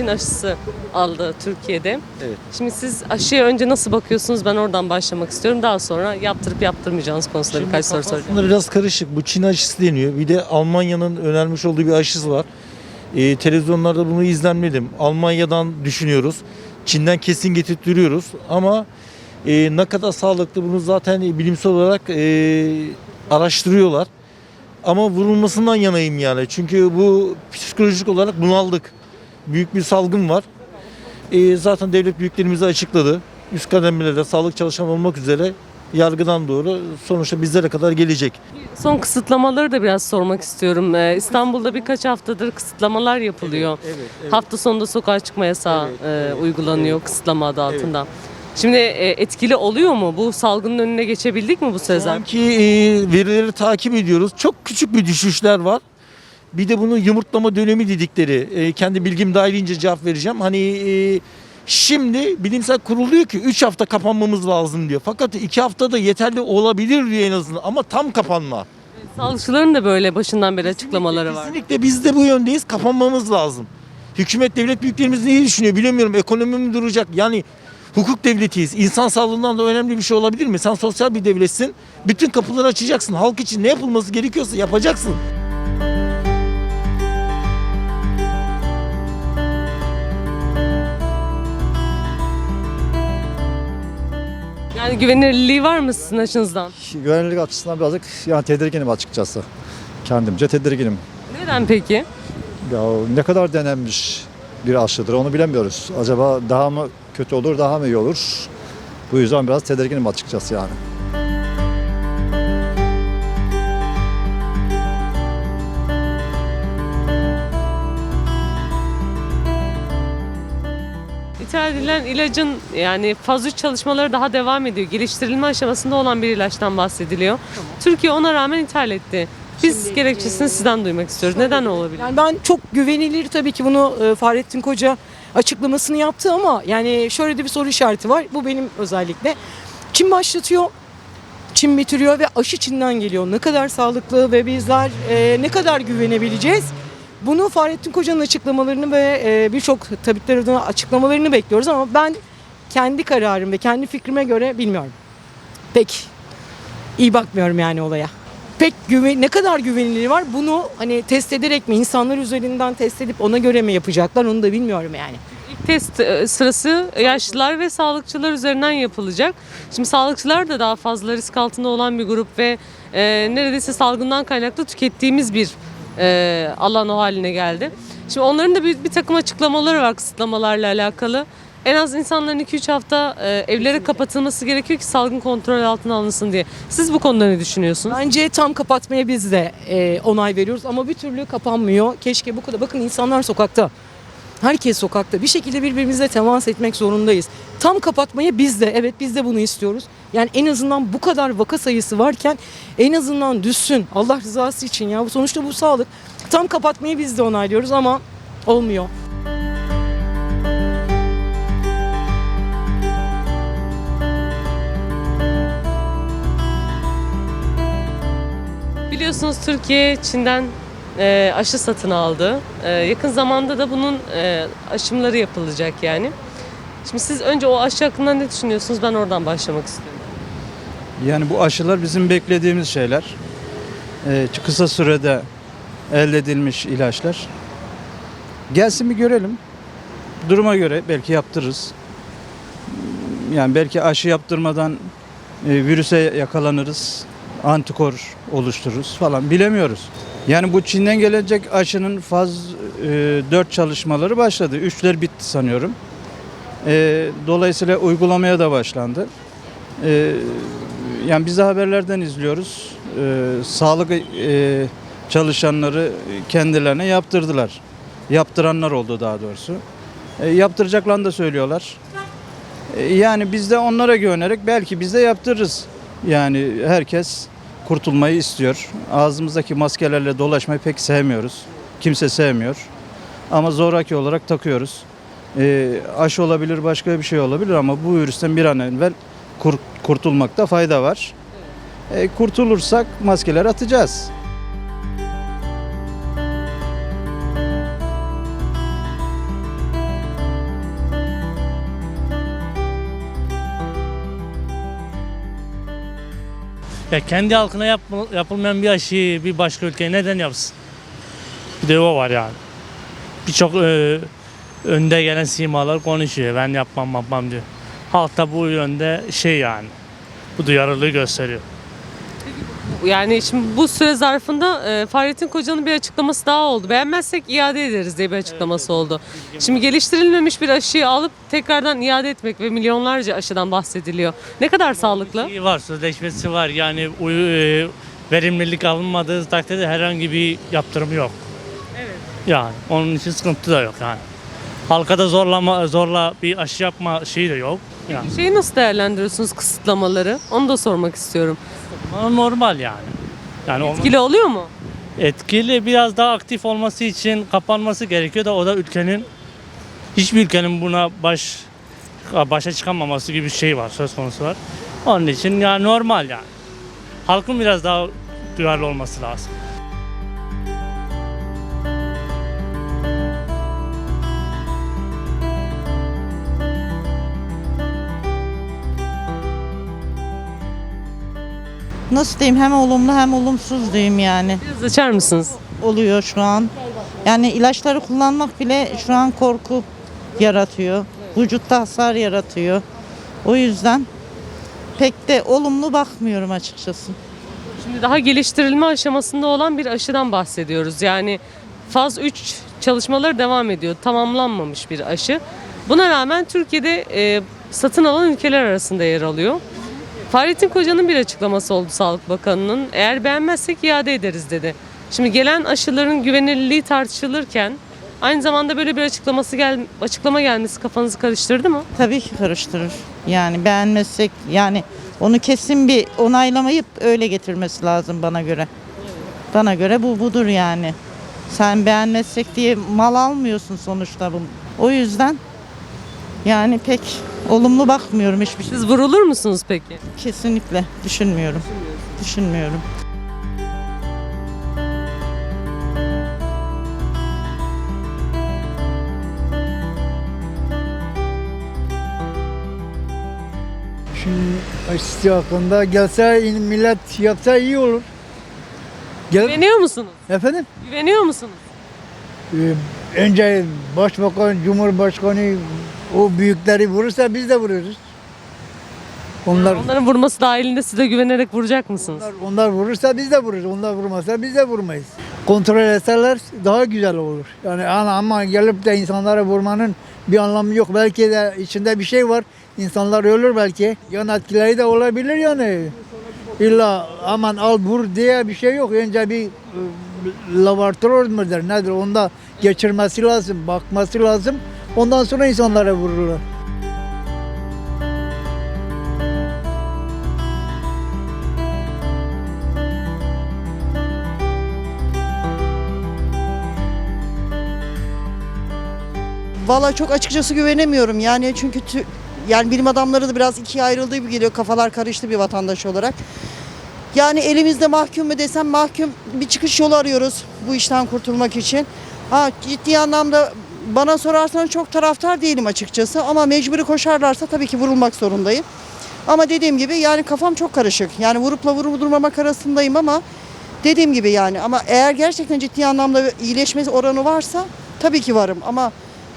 Çin aşısı aldı Türkiye'de. Evet. Şimdi siz aşıya önce nasıl bakıyorsunuz? Ben oradan başlamak istiyorum. Daha sonra yaptırıp yaptırmayacağınız konusunda birkaç soru soracağım. Aslında biraz karışık. Bu Çin aşısı deniyor. Bir de Almanya'nın önermiş olduğu bir aşısı var. Ee, televizyonlarda bunu izlenmedim. Almanya'dan düşünüyoruz. Çin'den kesin getirtiyoruz. Ama e, ne kadar sağlıklı bunu zaten bilimsel olarak e, araştırıyorlar. Ama vurulmasından yanayım yani. Çünkü bu psikolojik olarak bunaldık. Büyük bir salgın var. E, zaten devlet büyüklerimizi açıkladı. Üst kademelerde sağlık çalışan olmak üzere yargıdan doğru sonuçta bizlere kadar gelecek. Son kısıtlamaları da biraz sormak istiyorum. Ee, İstanbul'da birkaç haftadır kısıtlamalar yapılıyor. Hafta sonunda sokağa çıkma yasağı Evet, e, evet, uygulanıyor kısıtlama adı altında. Şimdi e, etkili oluyor mu? Bu salgının önüne geçebildik mi bu Şu sezon? anki e, verileri takip ediyoruz. Çok küçük bir düşüşler var. Bir de bunu yumurtlama dönemi dedikleri. e, kendi bilgim dahilince cevap vereceğim. Hani e, şimdi bilimsel kurul diyor ki 3 hafta kapanmamız lazım diyor. Fakat 2 hafta da yeterli olabilir diyor en azından. Ama tam kapanma. Sağlıkçıların da böyle başından beri açıklamaları var. Kesinlikle biz de bu yöndeyiz. Kapanmamız lazım. Hükümet devlet büyüklerimiz neyi düşünüyor bilemiyorum. Ekonomi mi duracak? Yani hukuk devletiyiz. İnsan sağlığından da önemli bir şey olabilir mi? Sen sosyal bir devletsin. Bütün kapıları açacaksın. Halk için ne yapılması gerekiyorsa yapacaksın. Yani güvenilirliği var mı sizin açınızdan? Güvenlik açısından birazcık yani tedirginim açıkçası. Kendimce tedirginim. Neden peki? Ya ne kadar denenmiş bir aşıdır onu bilemiyoruz. Acaba daha mı kötü olur, daha mı iyi olur? Bu yüzden biraz tedirginim açıkçası yani. İthal edilen ilacın yani faz 3 çalışmaları daha devam ediyor. Geliştirilme aşamasında olan bir ilaçtan bahsediliyor. Türkiye ona rağmen ithal etti. Biz Şimdi, gerekçesini sizden duymak istiyoruz. Neden olabilir? Yani ben çok güvenilir tabii ki bunu e, Fahrettin Koca açıklamasını yaptı ama yani şöyle de bir soru işareti var. Bu benim özellikle. Çin başlatıyor, Çin bitiriyor ve aşı Çin'den geliyor. Ne kadar sağlıklı ve bizler e, ne kadar güvenebileceğiz? Bunu Fahrettin Koca'nın açıklamalarını ve e, birçok tabipler adına açıklamalarını bekliyoruz ama ben kendi kararım ve kendi fikrime göre bilmiyorum. Pek iyi bakmıyorum yani olaya. Pek güven ne kadar güvenilir var bunu hani test ederek mi insanlar üzerinden test edip ona göre mi yapacaklar onu da bilmiyorum yani. İlk test e, sırası yaşlılar ve sağlıkçılar üzerinden yapılacak. Şimdi sağlıkçılar da daha fazla risk altında olan bir grup ve e, neredeyse salgından kaynaklı tükettiğimiz bir e, alan o haline geldi. Şimdi onların da bir, bir takım açıklamaları var kısıtlamalarla alakalı. En az insanların 2-3 hafta e, evlere kapatılması gerekiyor ki salgın kontrol altına alınsın diye. Siz bu konuda ne düşünüyorsunuz? Bence tam kapatmaya biz de e, onay veriyoruz ama bir türlü kapanmıyor. Keşke bu kadar. Bakın insanlar sokakta. Herkes sokakta. Bir şekilde birbirimizle temas etmek zorundayız. Tam kapatmaya biz de evet biz de bunu istiyoruz. Yani en azından bu kadar vaka sayısı varken en azından düşsün. Allah rızası için ya. Sonuçta bu sağlık. Tam kapatmayı biz de onaylıyoruz ama olmuyor. Biliyorsunuz Türkiye Çin'den e, aşı satın aldı. E, yakın zamanda da bunun e, aşımları yapılacak yani. Şimdi siz önce o aşı hakkında ne düşünüyorsunuz? Ben oradan başlamak istiyorum. Yani bu aşılar bizim beklediğimiz şeyler. Ee, kısa sürede elde edilmiş ilaçlar. Gelsin bir görelim. Duruma göre belki yaptırırız. Yani belki aşı yaptırmadan e, virüse yakalanırız. Antikor oluştururuz falan bilemiyoruz. Yani bu Çin'den gelecek aşının faz e, 4 çalışmaları başladı. Üçler bitti sanıyorum. E, dolayısıyla uygulamaya da başlandı. E, yani biz de haberlerden izliyoruz. Ee, sağlık e, çalışanları kendilerine yaptırdılar. Yaptıranlar oldu daha doğrusu. E, yaptıracaklarını da söylüyorlar. E, yani biz de onlara güvenerek belki biz de yaptırırız. Yani herkes kurtulmayı istiyor. Ağzımızdaki maskelerle dolaşmayı pek sevmiyoruz. Kimse sevmiyor. Ama zoraki olarak takıyoruz. Ee, e, aşı olabilir, başka bir şey olabilir ama bu virüsten bir an evvel kur, kurtulmakta fayda var. E, kurtulursak maskeler atacağız. Ya kendi halkına yapma, yapılmayan bir aşıyı bir başka ülkeye neden yapsın? Bir de o var yani. Birçok e, önde gelen simalar konuşuyor. Ben yapmam yapmam diyor. Halk da bu yönde şey yani. Bu duyarlılığı gösteriyor. Yani şimdi bu süre zarfında e, Fahrettin Koca'nın bir açıklaması daha oldu. Beğenmezsek iade ederiz diye bir açıklaması oldu. Şimdi geliştirilmemiş bir aşıyı alıp tekrardan iade etmek ve milyonlarca aşıdan bahsediliyor. Ne kadar sağlıklı? İyi var, sözleşmesi var. Yani uyu- e, verimlilik alınmadığı takdirde herhangi bir yaptırım yok. Evet. Yani onun için sıkıntı da yok yani. Halka da zorlama zorla bir aşı yapma şeyi de yok. Yani Şeyi nasıl değerlendiriyorsunuz kısıtlamaları? Onu da sormak istiyorum. ama normal yani. Yani o- Etkili oluyor mu? etkili biraz daha aktif olması için kapanması gerekiyor da o da ülkenin hiçbir ülkenin buna baş başa çıkamaması gibi bir şey var söz konusu var. Onun için yani normal yani. Halkın biraz daha duyarlı olması lazım. Nasıl diyeyim hem olumlu hem olumsuz diyeyim yani Biraz açar mısınız? oluyor şu an. Yani ilaçları kullanmak bile şu an korku yaratıyor. Vücutta hasar yaratıyor. O yüzden pek de olumlu bakmıyorum açıkçası. Şimdi daha geliştirilme aşamasında olan bir aşıdan bahsediyoruz. Yani faz 3 çalışmaları devam ediyor. Tamamlanmamış bir aşı. Buna rağmen Türkiye'de e, satın alan ülkeler arasında yer alıyor. Fahrettin Koca'nın bir açıklaması oldu Sağlık Bakanı'nın. Eğer beğenmezsek iade ederiz dedi. Şimdi gelen aşıların güvenilirliği tartışılırken aynı zamanda böyle bir açıklaması gel açıklama gelmesi kafanızı karıştırdı mı? Tabii ki karıştırır. Yani beğenmezsek yani onu kesin bir onaylamayıp öyle getirmesi lazım bana göre. Bana göre bu budur yani. Sen beğenmezsek diye mal almıyorsun sonuçta bu. O yüzden yani pek olumlu bakmıyorum hiçbir şey. Siz vurulur musunuz peki? Kesinlikle düşünmüyorum. Düşünmüyorum. Şimdi aşısı hakkında gelse in- millet yapsa iyi olur. Gel, Güveniyor musunuz? efendim? Güveniyor musunuz? Ee, önce başbakan, cumhurbaşkanı o büyükleri vurursa biz de vururuz. Onlar, Onların vurması dahilinde size güvenerek vuracak mısınız? onlar, onlar vurursa biz de vururuz. Onlar vurmazsa biz de vurmayız. Kontrol etseler daha güzel olur. Yani ama ama gelip de insanlara vurmanın bir anlamı yok. Belki de içinde bir şey var. İnsanlar ölür belki. Yan etkileri de olabilir yani. İlla aman al vur diye bir şey yok. Önce bir e, laboratuvar mıdır nedir onda geçirmesi lazım, bakması lazım. Ondan sonra insanlara vururlar. Valla çok açıkçası güvenemiyorum yani çünkü tü- yani bilim adamları da biraz ikiye ayrıldığı gibi geliyor kafalar karıştı bir vatandaş olarak. Yani elimizde mahkum mu desem mahkum bir çıkış yolu arıyoruz bu işten kurtulmak için. Ha ciddi anlamda bana sorarsan çok taraftar değilim açıkçası ama mecburi koşarlarsa tabii ki vurulmak zorundayım. Ama dediğim gibi yani kafam çok karışık. Yani vurupla vurulmamak arasındayım ama dediğim gibi yani ama eğer gerçekten ciddi anlamda iyileşme oranı varsa tabii ki varım ama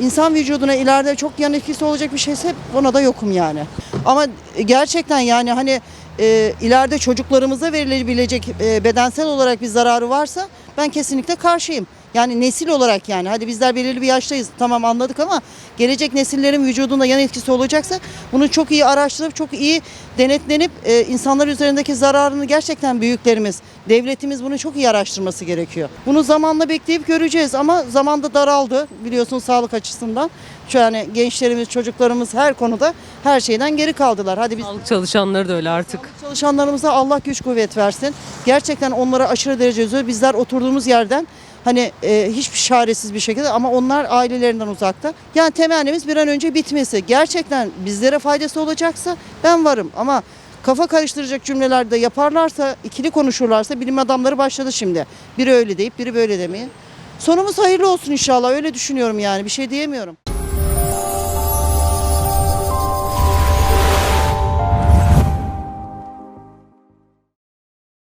insan vücuduna ileride çok yan etkisi olacak bir şeyse ona da yokum yani. Ama gerçekten yani hani e, ileride çocuklarımıza verilebilecek e, bedensel olarak bir zararı varsa ben kesinlikle karşıyım. Yani nesil olarak yani hadi bizler belirli bir yaştayız tamam anladık ama gelecek nesillerin vücudunda yan etkisi olacaksa bunu çok iyi araştırıp çok iyi denetlenip e, insanlar üzerindeki zararını gerçekten büyüklerimiz, devletimiz bunu çok iyi araştırması gerekiyor. Bunu zamanla bekleyip göreceğiz ama zamanda daraldı biliyorsun sağlık açısından. Şu yani gençlerimiz, çocuklarımız her konuda her şeyden geri kaldılar. Hadi biz Sağlık çalışanları da öyle artık. Çalışanlarımıza Allah güç kuvvet versin. Gerçekten onlara aşırı derece üzülüyor. Bizler oturduğumuz yerden hani e, hiçbir çaresiz bir şekilde ama onlar ailelerinden uzakta. Yani temennimiz bir an önce bitmesi. Gerçekten bizlere faydası olacaksa ben varım ama kafa karıştıracak cümlelerde yaparlarsa, ikili konuşurlarsa bilim adamları başladı şimdi. Biri öyle deyip biri böyle demeye. Sonumuz hayırlı olsun inşallah öyle düşünüyorum yani bir şey diyemiyorum.